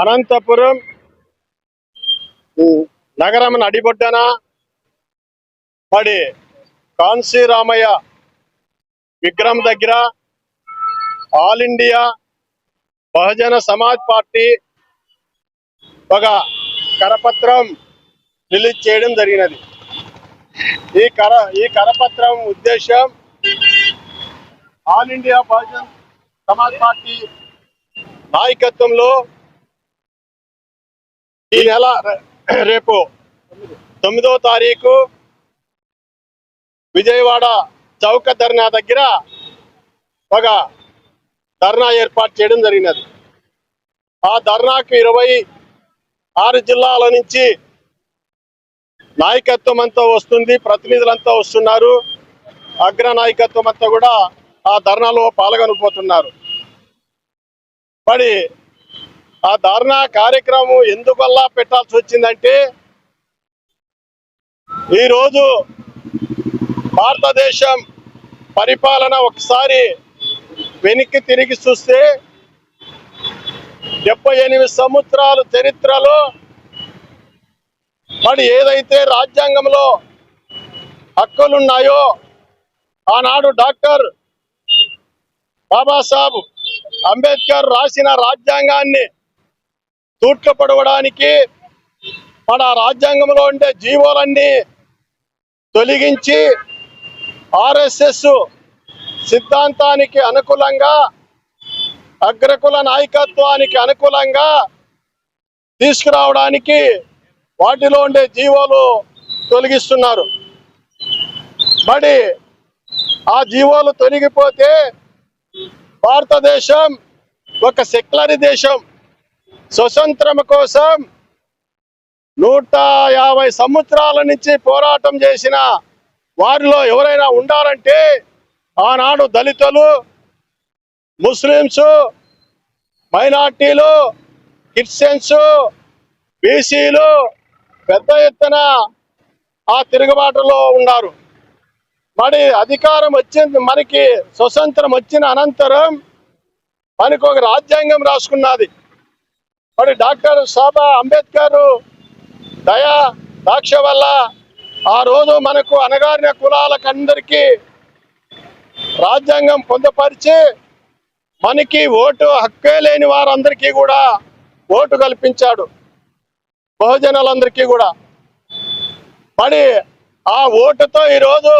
అనంతపురం నగరం నడిబొడ్డన పడి కాన్సీరామయ్య విగ్రహం దగ్గర all India Bahujan Samaj party ఒక కరపత్రం రిలీజ్ చేయడం జరిగినది. ఈ కర ఈ కరపత్రం ఉద్దేశం all India Bahujan Samaj party నాయకత్వంలో ఈ నెల రేపు తొమ్మిదో తారీఖు విజయవాడ చౌక ధర్నా దగ్గర ఒక ధర్నా ఏర్పాటు చేయడం జరిగినది. ఆ ధర్నాకు ఇరవై ఆరు జిల్లాల నుంచి నాయకత్వం అంతా వస్తుంది ప్రతినిధులంతా వస్తున్నారు. అగ్ర నాయకత్వం అంతా కూడా ఆ ధర్నాలో పాల్గొనబోతున్నారు. మరి ఆ ధర్నా కార్యక్రమం ఎందువల్ల పెట్టాల్సి వచ్చిందంటే ఈరోజు భారతదేశం పరిపాలన ఒకసారి వెనక్కి తిరిగి చూస్తే డెబ్బై ఎనిమిది సంవత్సరాల చరిత్రలో మరి ఏదైతే రాజ్యాంగంలో హక్కులున్నాయో ఆనాడు డాక్టర్ బాబాసాహెబ్ అంబేద్కర్ రాసిన రాజ్యాంగాన్ని తూట్లు పడవడానికి మన రాజ్యాంగంలో ఉండే జీవోలన్నీ తొలగించి ఆర్ఎస్ఎస్ సిద్ధాంతానికి అనుకూలంగా అగ్రకుల నాయకత్వానికి అనుకూలంగా తీసుకురావడానికి వాటిలో ఉండే జీవోలు తొలగిస్తున్నారు. మరి ఆ జీవోలు తొలగిపోతే భారతదేశం ఒక సెక్యులర్ దేశం. స్వతంత్రం కోసం నూట యాభై సంవత్సరాల నుంచి పోరాటం చేసిన వారిలో ఎవరైనా ఉండాలంటే ఆనాడు దళితులు ముస్లిమ్స్ మైనార్టీలు క్రిస్టియన్స్ బీసీలు పెద్ద ఎత్తున ఆ తిరుగుబాటులో ఉన్నారు. మరి అధికారం వచ్చింది మనకి స్వతంత్రం వచ్చిన అనంతరం మనకు ఒక రాజ్యాంగం రాసుకున్నది. మరి డాక్టర్ సాబా అంబేద్కర్ దయా దాక్ష వల్ల ఆ రోజు మనకు అనగారిన కులాలకందరికీ రాజ్యాంగం పొందపరిచి మనకి ఓటు హక్కే లేని వారందరికీ కూడా ఓటు కల్పించాడు. బహుజనులందరికీ కూడా. మరి ఆ ఓటుతో ఈరోజు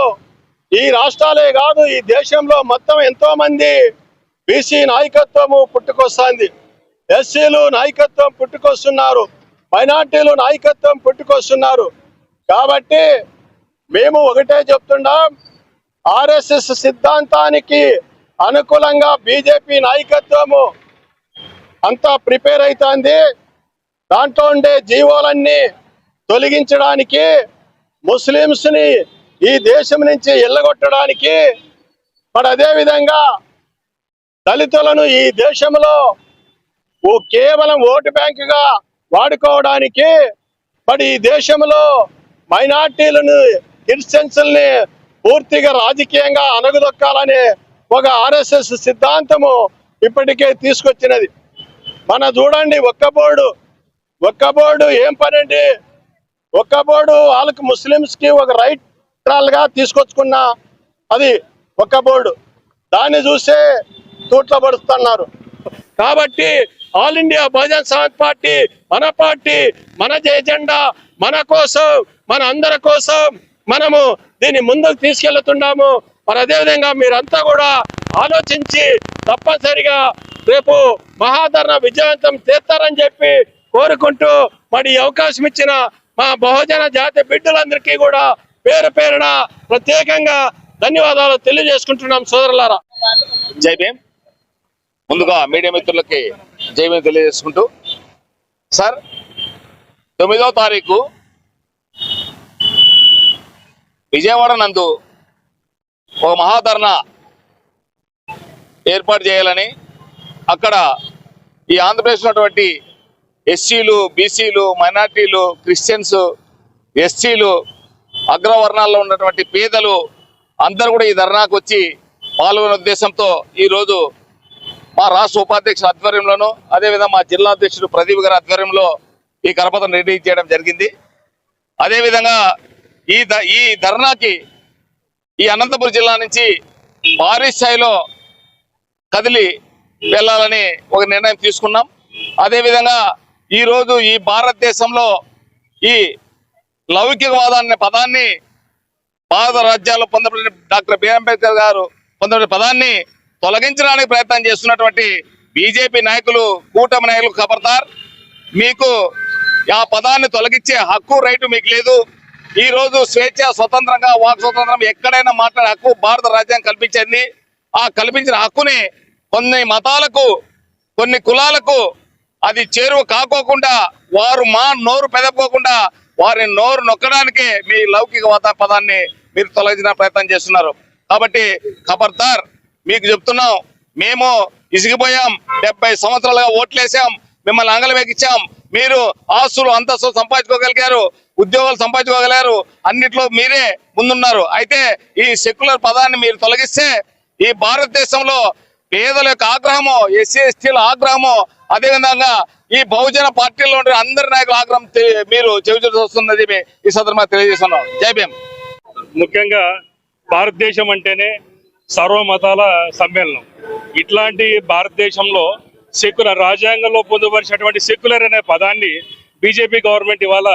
ఈ రాష్ట్రాలే కాదు ఈ దేశంలో మొత్తం ఎంతో మంది బీసీ నాయకత్వము పుట్టుకొస్తుంది. ఎస్సీలు నాయకత్వం పుట్టుకొస్తున్నారు మైనార్టీలు నాయకత్వం పుట్టుకొస్తున్నారు. కాబట్టి మేము ఒకటే చెప్తున్నాం ఆర్ఎస్ఎస్ సిద్ధాంతానికి అనుకూలంగా బీజేపీ నాయకత్వము అంతా ప్రిపేర్ అవుతుంది దాంట్లో ఉండే జీవోలన్నీ తొలగించడానికి ముస్లిమ్స్ని ఈ దేశం నుంచి ఎల్లగొట్టడానికి మరి అదేవిధంగా దళితులను ఈ దేశంలో ఓ కేవలం ఓటు బ్యాంకుగా వాడుకోవడానికి మరి ఈ దేశంలో మైనార్టీలను క్రిస్టియన్స్ని పూర్తిగా రాజకీయంగా అనగదొక్కాలనే ఒక ఆర్ఎస్ఎస్ సిద్ధాంతము ఇప్పటికే తీసుకొచ్చినది. మన చూడండి ఒక్క బోర్డు ఒక్క బోర్డు ఏం పని అండి ఒక్క బోర్డు వాళ్ళకి ముస్లిమ్స్కి ఒక రైట్గా తీసుకొచ్చుకున్న అది ఒక్క బోర్డు. దాన్ని చూసే తూట్ల పడుతున్నారు. కాబట్టి all India Bahujan Samaj party మన పార్టీ మన ఎజెండా మన కోసం మన అందరి కోసం మనము దీన్ని ముందుకు తీసుకెళ్తున్నాము. మరి అదేవిధంగా మీరంతా కూడా ఆలోచించి తప్పనిసరిగా రేపు మహాధరణ విజయవంతం చేస్తారని చెప్పి కోరుకుంటూ మరి అవకాశం ఇచ్చిన మా బహుజన జాతి బిడ్డలందరికీ కూడా పేరు పేరున ప్రత్యేకంగా ధన్యవాదాలు తెలియజేసుకుంటున్నాం సోదరులారా. జై భీమ్. ముందుగా మీడియా మిత్రులకి జయమని తెలియజేసుకుంటూ. సార్ తొమ్మిదో తారీఖు విజయవాడ నందు ఒక మహాధరణ ఏర్పాటు చేయాలని అక్కడ ఈ ఆంధ్రప్రదేశ్ ఉన్నటువంటి ఎస్సీలు బీసీలు మైనార్టీలు క్రిస్టియన్స్ ఎస్సీలు అగ్రవర్ణాల్లో ఉన్నటువంటి పేదలు అందరూ కూడా ఈ ధర్నాకు వచ్చి పాల్గొనే ఉద్దేశంతో ఈరోజు మా రాష్ట్ర ఉపాధ్యక్షుల ఆధ్వర్యంలోను అదేవిధంగా మా జిల్లా అధ్యక్షుడు ప్రదీప్ గారి ఆధ్వర్యంలో ఈ కరపత్రం రెడీ చేయడం జరిగింది. అదేవిధంగా ఈ ద ఈ ధర్నాకి ఈ అనంతపురం జిల్లా నుంచి భారీ స్థాయిలో కదిలి వెళ్ళాలని ఒక నిర్ణయం తీసుకున్నాం. అదేవిధంగా ఈరోజు ఈ భారతదేశంలో ఈ లౌకికవాదం అనే పదాన్ని భారత రాజ్యాల్లో పొందబడిన డాక్టర్ బిఆర్ అంబేద్కర్ గారు పొందబడిన పదాన్ని తొలగించడానికి ప్రయత్నం చేస్తున్నటువంటి బీజేపీ నాయకులు కూటమి నాయకులు ఖబర్దార్. మీకు ఆ పదాన్ని తొలగించే హక్కు రైటు మీకు లేదు. ఈ రోజు స్వేచ్ఛ స్వతంత్రంగా వాక్ స్వతంత్రం ఎక్కడైనా మాట్లాడే హక్కు భారత రాజ్యాంగం కల్పించింది. ఆ కల్పించిన హక్కుని కొన్ని మతాలకు కొన్ని కులాలకు అది చేరువ కాకోకుండా వారు మా నోరు పెదపుకోకుండా వారి నోరు నొక్కడానికి మీ లౌకికవాద పదాన్ని మీరు తొలగించిన ప్రయత్నం చేస్తున్నారు. కాబట్టి ఖబర్దార్. మీకు చెప్తున్నాం. మేము ఇసిగిపోయాం. డెబ్బై సంవత్సరాలుగా ఓట్లేసాం. మిమ్మల్ని అంగలమెక్కించాం మీరు ఆస్తులు అంతస్తు సంపాదించుకోగలిగారు. ఉద్యోగాలు సంపాదించుకోగలిగారు. అన్నిట్లో మీరే ముందున్నారు. అయితే ఈ సెక్యులర్ పదాన్ని మీరు తొలగిస్తే ఈ భారతదేశంలో పేదల యొక్క ఆగ్రహము ఎస్సీ ఎస్టీల ఆగ్రహము అదేవిధంగా ఈ బహుజన పార్టీలో ఉండే అందరి నాయకుల ఆగ్రహం మీరు చెవి వస్తున్నది ఈ సందర్భంగా తెలియజేస్తున్నాం. జై భీమ్. ముఖ్యంగా భారతదేశం అంటేనే సర్వమతాల సమ్మేళనం. ఇట్లాంటి భారతదేశంలో సెక్యులర్ రాజ్యాంగంలో పొందుపరిచినటువంటి సెక్యులర్ అనే పదాన్ని బీజేపీ గవర్నమెంట్ ఇవాళ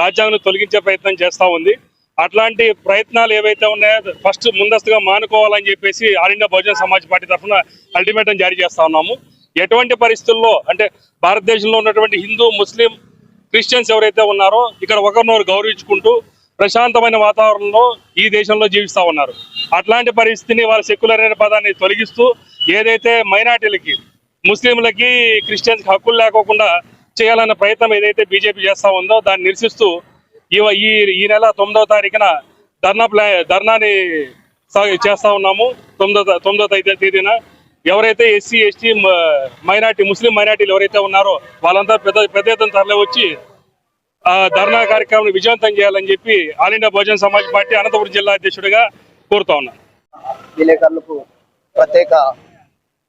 రాజ్యాంగం తొలగించే ప్రయత్నం చేస్తూ ఉంది. అట్లాంటి ప్రయత్నాలు ఏవైతే ఉన్నాయో ఫస్ట్ ముందస్తుగా మానుకోవాలని చెప్పేసి all India Bahujan Samaj party తరఫున అల్టిమేటం జారీ చేస్తా ఉన్నాము. ఎటువంటి పరిస్థితుల్లో అంటే భారతదేశంలో ఉన్నటువంటి హిందూ ముస్లిం క్రిస్టియన్స్ ఎవరైతే ఉన్నారో ఇక్కడ ఒకరినొకరు గౌరవించుకుంటూ ప్రశాంతమైన వాతావరణంలో ఈ దేశంలో జీవిస్తా ఉన్నారు. అట్లాంటి పరిస్థితిని వాళ్ళ సెక్యులర్ అనే పదాన్ని తొలగిస్తూ ఏదైతే మైనార్టీలకి ముస్లింలకి క్రిస్టియన్స్కి హక్కులు లేకోకుండా చేయాలన్న ప్రయత్నం ఏదైతే బీజేపీ చేస్తా ఉందో దాన్ని నిరసిస్తూ ఈ ఈ ఈ నెల తొమ్మిదవ తారీఖున ధర్నా ప్లా ధర్నాని చేస్తూ చేస్తా ఉన్నాము. తొమ్మిదో తొమ్మిదో తేదీన ఎవరైతే ఎస్సీ ఎస్టీ మైనార్టీ ముస్లిం మైనార్టీలు ఎవరైతే ఉన్నారో వాళ్ళంతా పెద్ద పెద్ద ఎత్తున తరలి వచ్చి ధర్నా కార్యక్రమాన్ని విజయవంతం చేయాలని చెప్పి all India Bahujan Samaj party Anantapur జిల్లా అధ్యక్షుడిగా కోరుతా ఉన్నాను. విలేకరులకు ప్రత్యేక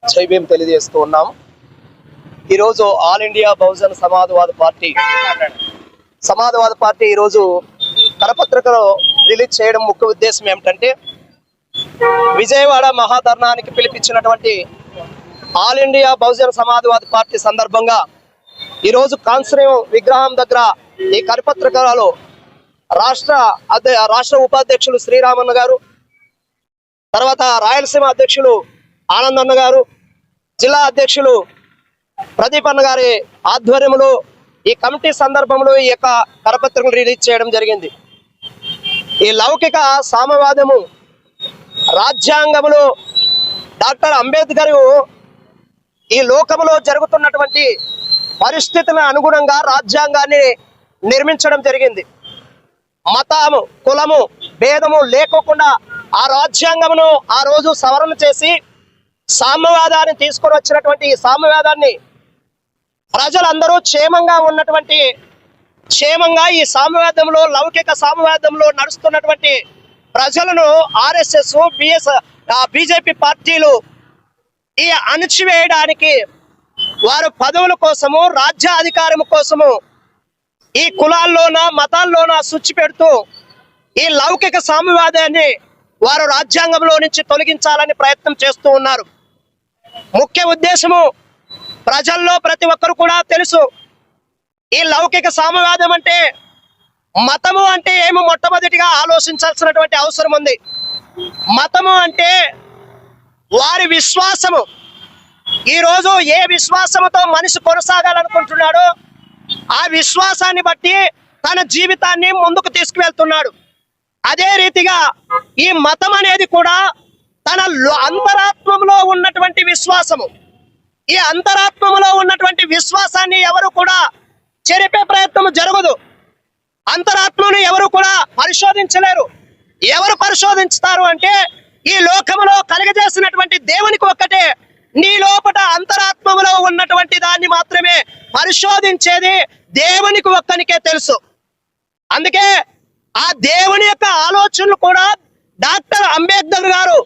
జైభీం తెలియజేస్తూ ఉన్నాం. ఈరోజు all India Bahujan Samajwadi party Samajwadi party ఈరోజు కరపత్రికలో రిలీజ్ చేయడం ముఖ్య ఉద్దేశం ఏమిటంటే విజయవాడ మహాధర్నానికి పిలిపించినటువంటి all India Bahujan Samajwadi party సందర్భంగా ఈరోజు కాన్సరేవ్ విగ్రహం దగ్గర ఈ కరపత్రికలో రాష్ట్ర అధ్య రాష్ట్ర ఉపాధ్యక్షులు శ్రీరామన్న గారు తర్వాత రాయలసీమ అధ్యక్షులు ఆనందన్న గారు జిల్లా అధ్యక్షులు ప్రదీప్ అన్న గారి ఆధ్వర్యంలో ఈ కమిటీ సందర్భంలో ఈ యొక్క కరపత్రికలు రిలీజ్ చేయడం జరిగింది. ఈ లౌకిక సామవాదము రాజ్యాంగములో డాక్టర్ అంబేద్కర్ ఈ లోకములో జరుగుతున్నటువంటి పరిస్థితుల అనుగుణంగా రాజ్యాంగాన్ని నిర్మించడం జరిగింది. మతము కులము భేదము లేకోకుండా ఆ రాజ్యాంగమును ఆ రోజు సవరణ చేసి సామ్యవాదాన్ని తీసుకొని వచ్చినటువంటి ఈ సామ్యవాదాన్ని ప్రజలందరూ క్షేమంగా ఉన్నటువంటి క్షేమంగా ఈ సామ్యవాదంలో లౌకిక సామ్యవాదంలో నడుస్తున్నటువంటి ప్రజలను ఆర్ఎస్ఎస్ బిఎస్ బీజేపీ పార్టీలు ఈ అణచివేయడానికి వారు పదవుల కోసము రాజ్య అధికారం కోసము ఈ కులాల్లోన మతాల్లోన సుచ్చి పెడుతూ ఈ లౌకిక సామ్యవాదాన్ని వారు రాజ్యాంగంలో నుంచి తొలగించాలని ప్రయత్నం చేస్తూ ఉన్నారు. ముఖ్య ఉద్దేశము ప్రజల్లో ప్రతి ఒక్కరు కూడా తెలుసు ఈ లౌకిక సామ్యవాదం అంటే మతము అంటే ఏమి మొట్టమొదటిగా ఆలోచించాల్సినటువంటి అవసరం ఉంది. మతము అంటే వారి విశ్వాసము. ఈరోజు ఏ విశ్వాసముతో మనిషి కొనసాగాలనుకుంటున్నాడో ఆ విశ్వాసాన్ని బట్టి తన జీవితాన్ని ముందుకు తీసుకువెళ్తున్నాడు. అదే రీతిగా ఈ మతం అనేది కూడా తన లో- ఉన్నటువంటి విశ్వాసము. ఈ అంతరాత్మములో ఉన్నటువంటి విశ్వాసాన్ని ఎవరు కూడా చెరిపే ప్రయత్నం జరగదు. అంతరాత్మను ఎవరు కూడా పరిశోధించలేరు. ఎవరు పరిశోధించుతారు అంటే ఈ లోకములో కలగజేసినటువంటి దేవునికి ఒక్కటే. నీ లోపట అంతరాత్మములో ఉన్నటువంటి దాన్ని మాత్రమే పరిశోధించేది దేవునికి ఒక్కనికే తెలుసు. అందుకే ఆ దేవుని యొక్క ఆలోచనలు కూడా డాక్టర్ అంబేద్కర్ గారు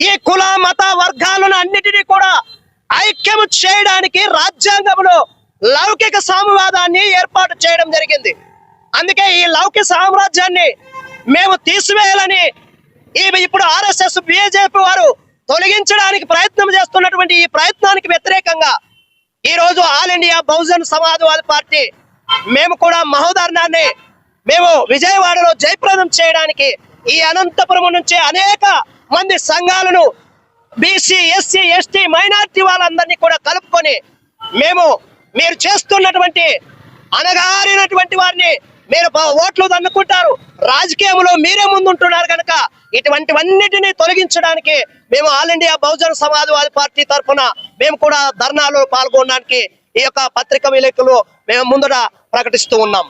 ఈ కుల మత వర్గాలను అన్నిటినీ కూడా ఐక్యము చేయడానికి రాజ్యాంగంలో లౌకిక సామ్యవాదాన్ని ఏర్పాటు చేయడం జరిగింది. అందుకే ఈ లౌకిక సామ్రాజ్యాన్ని మేము తీసివేయాలని ఈ ఇప్పుడు ఆర్ఎస్ఎస్ బీజేపీ వారు తొలగించడానికి ప్రయత్నం చేస్తున్నటువంటి ఈ ప్రయత్నానికి వ్యతిరేకంగా ఈ రోజు all India Bahujan Samajwadi party మేము కూడా మహోదర్ణాన్ని మేము విజయవాడలో జయప్రదం చేయడానికి ఈ అనంతపురం నుంచి అనేక మంది సంఘాలను బీసీ ఎస్సీ ఎస్టీ మైనార్టీ వాళ్ళందరినీ కూడా కలుపుకొని మేము మీరు చేస్తున్నటువంటి అనగారినటువంటి వారిని మీరు ఓట్లు దన్నుకుంటారు. రాజకీయంలో మీరే ముందుంటున్నారు కనుక ఇటువంటివన్నిటిని తొలగించడానికి మేము all India Bahujan Samajwadi party తరఫున మేము కూడా ధర్నాలో పాల్గొనడానికి ఈ యొక్క పత్రిక విలేకరులు మేము ముందర ప్రకటిస్తూ ఉన్నాం.